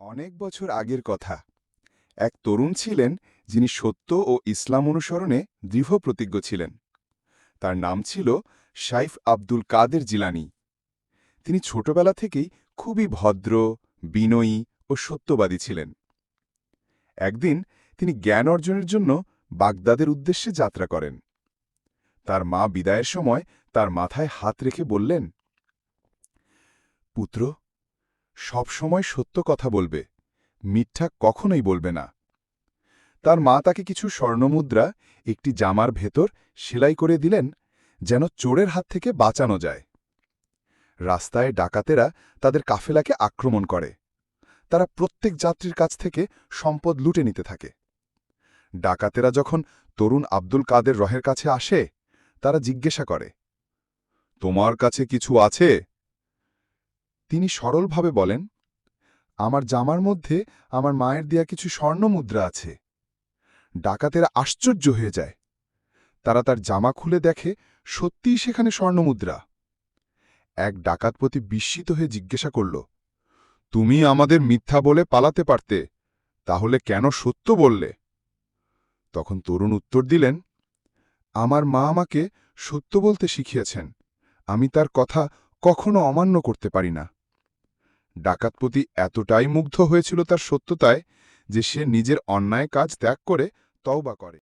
অনেক বছর আগের কথা। এক তরুণ ছিলেন যিনি সত্য ও ইসলাম অনুসরণে দৃঢ় প্রতিজ্ঞ ছিলেন। তার নাম ছিল সাইফ আব্দুল কাদের জিলানি। তিনি ছোটবেলা থেকেই খুবই ভদ্র, বিনয়ী ও সত্যবাদী ছিলেন। একদিন তিনি জ্ঞান অর্জনের জন্য বাগদাদের উদ্দেশ্যে যাত্রা করেন। তার মা বিদায়ের সময় তার মাথায় হাত রেখে বললেন, পুত্র সব সময় সত্য কথা বলবে, মিথ্যা কখনোই বলবে না। তার মা তাকে কিছু স্বর্ণমুদ্রা, একটি জামার ভেতর সেলাই করে দিলেন, যেন চোরের হাত থেকে বাঁচানো যায়। রাস্তায় ডাকাতেরা তাদের কাফেলাকে আক্রমণ করে। তারা প্রত্যেক যাত্রীর কাছ থেকে সম্পদ লুটে নিতে থাকে। ডাকাতেরা যখন তরুণ আব্দুল কাদের রহের কাছে আসে, তারা জিজ্ঞাসা করে, তোমার কাছে কিছু আছে? তিনি সরলভাবে বলেন, আমার জামার মধ্যে আমার মায়ের দেয়া কিছু স্বর্ণমুদ্রা আছে। ডাকাতেরা আশ্চর্য হয়ে যায়। তারা তার জামা খুলে দেখে, সত্যিই সেখানে স্বর্ণমুদ্রা এক ডাকাত প্রতি বিস্মিত হয়ে জিজ্ঞাসা করল, তুমি আমাদের মিথ্যা বলে পালাতে পারতে, তাহলে কেন সত্য বললে? তখন তরুণ উত্তর দিলেন, আমার মা আমাকে সত্য বলতে শিখিয়েছেন। আমি তার কথা কখনো অমান্য করতে পারি না। ডাকাতপতি এতটাই মুগ্ধ হয়েছিল তার সত্যতায় যে সে নিজের অন্যায় কাজ ত্যাগ করে তওবা করে।